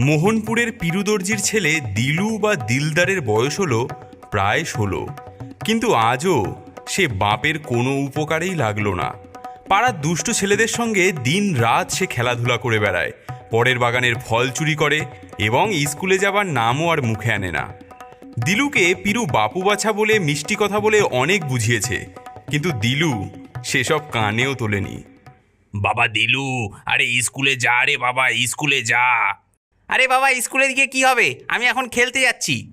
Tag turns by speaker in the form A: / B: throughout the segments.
A: মোহনপুরের পিরুদর্জির ছেলে দিলু বা দিলদারের বয়স হলো প্রায় ষোলো। কিন্তু আজও সে বাপের কোনো উপকারেই লাগল না। পাড়ার দুষ্ট ছেলেদের সঙ্গে দিন রাত সে খেলাধুলা করে বেড়ায়, পরের বাগানের ফল চুরি করে এবং স্কুলে যাবার নামও আর মুখে আনে না। দিলুকে পিরু বাপু বাছা বলে, মিষ্টি কথা বলে অনেক বুঝিয়েছে, কিন্তু দিলু সেসব কানেও তোলেনি।
B: বাবা দিলু, আরে স্কুলে যা রে বাবা, স্কুলে যা। আরে বাবা স্কুলে গিয়ে কি হবে? আমি এখন খেলতে যাচ্ছি।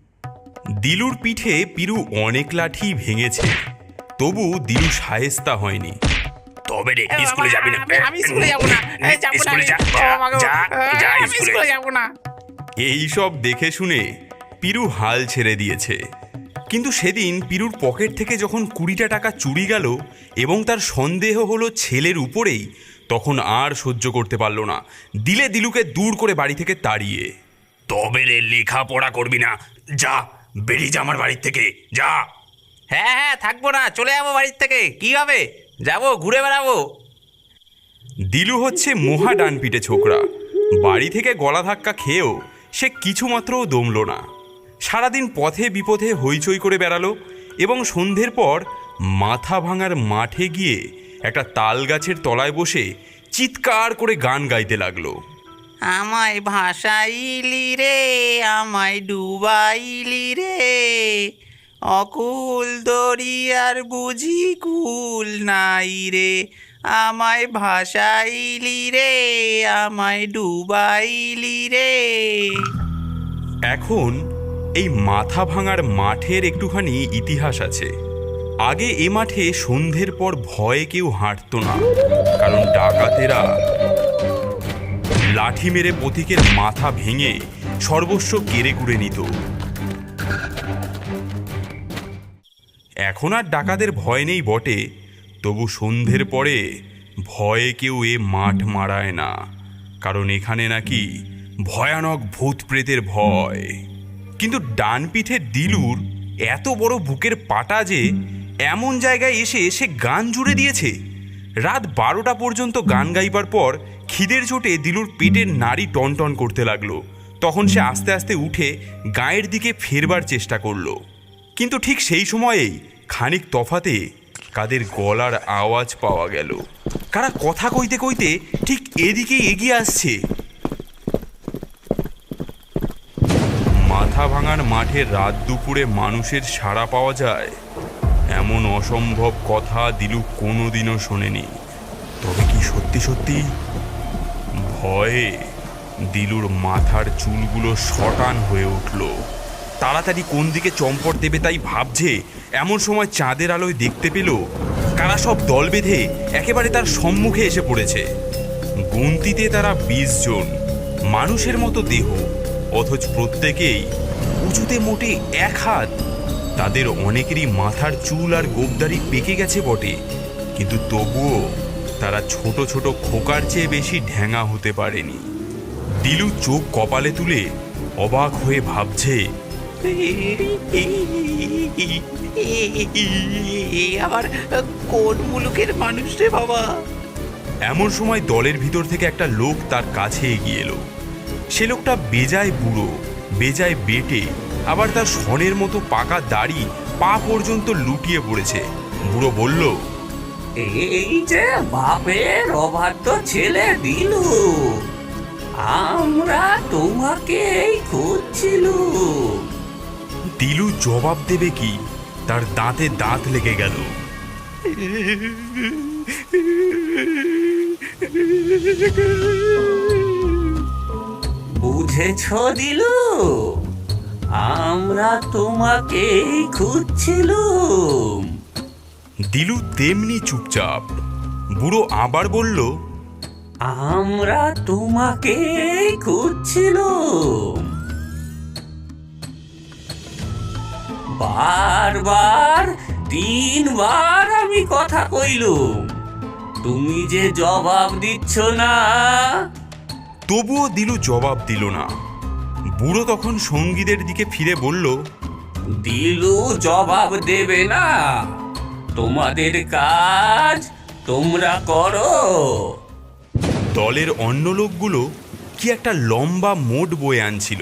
A: দিলুর পিঠে পিরু অনেক লাঠি ভেঙেছে তবু দিলু সাহেস্তা হয়নি।
B: তবে রে স্কুলে যাবি না।
C: আমি- স্কুলে যাব না।
B: স্কুলে যা স্কুলে
C: যাব না।
A: এই সব দেখে শুনে পিরু হাল ছেড়ে দিয়েছে। কিন্তু সেদিন পিরুর পকেট থেকে যখন কুড়িটা টাকা চুরি গেল এবং তার সন্দেহ হলো ছেলের উপরেই তখন আর সহ্য করতে পারল না। দিলে দিলুকে দূর করে বাড়ি থেকে তাড়িয়ে।
B: তবে রে লেখাপড়া করবি না। যা বেরিয়ে যা আমার বাড়ির থেকে। যা।
C: হ্যাঁ হ্যাঁ থাকব না চলে যাব বাড়ির থেকে। কি হবে? যাব ঘুরে বেড়াবো।
A: দিলু হচ্ছে মহা ডানপিটে ছোকরা। বাড়ি থেকে গলা ধাক্কা খেয়েও সে কিছুমাত্রও দমল না। সারাদিন পথে বিপথে হইচই করে বেড়ালো এবং সন্ধ্যের পর মাথা ভাঙার মাঠে গিয়ে একটা তাল গাছের তলায় বসে চিৎকার করে গান গাইতে লাগল।
C: আমায় ভাসাইলি রে আমায় ডুবাইলি রে। অকুল দরিয়ার বুঝি কুল নাই রে। আমায় ভাসাইলি রে আমায় ডুবাইলি রে।
A: এখন এই মাথা ভাঙার মাঠের একটুখানি ইতিহাস আছে। আগে এ মাঠে সন্ধ্যের পর ভয়ে কেউ হাঁটতো না, কারণ ডাকাতেরা লাঠি মেরে পথিকের মাথা ভেঙে সর্বস্ব কেড়ে কুড়ে নিত। এখন আর ডাকাতের ভয় নেই বটে, তবু সন্ধ্যের পরে ভয়ে কেউ এ মাঠ মারায় না, কারণ এখানে নাকি ভয়ানক ভূত প্রেতের ভয়। কিন্তু ডান পিঠে দিলুর এত বড় বুকের পাটা যে এমন জায়গায় এসে সে গান জুড়ে দিয়েছে। রাত বারোটা পর্যন্ত গান গাইবার পর খিদের চোটে দিলুর পেটের নাড়ি টনটন করতে লাগল। তখন সে আস্তে আস্তে উঠে গায়ের দিকে ফেরবার চেষ্টা করল। কিন্তু ঠিক সেই সময়েই খানিক তফাতে কাদের গলার আওয়াজ পাওয়া গেল। কারা কথা কইতে কইতে ঠিক এদিকেই এগিয়ে আসছে। মাথা ভাঙার মাঠে রাত দুপুরে মানুষের সাড়া পাওয়া যায়। এমন অসম্ভব কথা দিলু কোনোদিনও শোনেনি। তবে কি সত্যি সত্যি? ভয়ে দিলুর মাথার চুলগুলো শটান হয়ে উঠল। তাড়াতাড়ি কোন দিকে চম্পট দেবে তাই ভাবছে? এমন সময় চাঁদের আলোয় দেখতে পেল, কারা সব দল বেঁধে একেবারে তার সম্মুখে এসে পড়েছে। গুনতিতে তারা বিশ জন, মানুষের মতো দেহ, অথচ প্রত্যেকেই উঁচুতে মোটে এক হাত তাদের অনেকেরই মাথার চুল আর গোবদারি পেকে গেছে বটে। কিন্তু তবুও তারা ছোট ছোট খোকার চেয়ে বেশি ঢ্যাঙা হতে পারেনি। দিলু চোখ কপালে তুলে অবাক হয়ে ভাবছে
C: আবার কোন মুলুকের মানুষ রে বাবা?
A: এমন সময় দলের ভিতর থেকে একটা লোক তার কাছে এগিয়ে এলো। সে লোকটা বেজায় বুড়ো বেজায় বেটে আবার তার সনের মতো পাকা দাড়ি পা পর্যন্ত লুটিয়ে পড়েছে। বুড়ো বলল
D: এই যে বাপের অবাধ্য ছেলে দিলু আমরা তোমাকেই খুঁজছিলুম
A: দিলু জবাব দেবে কি? তার দাঁতে দাঁত লেগে গেল।
D: বুঝেছ দিলু আমরা তোমাকেই খুঁজছিলুম।
A: দিলু তেমনি চুপচাপ। বুড়ো আবার বলল
D: আমরা তোমাকে খুঁজছিলুম। বারবার তিনবার আমি কথা কইলুম। তুমি যে জবাব দিচ্ছ না।
A: তবুও দিলু জবাব দিল না। বুড়ো তখন সঙ্গীদের দিকে ফিরে বলল
D: দিলু জবাব দেবে না। তোমাদের কাজ তোমরা করো।
A: দলের অন্য লোকগুলো কি একটা লম্বা মোট বয়ে আনছিল।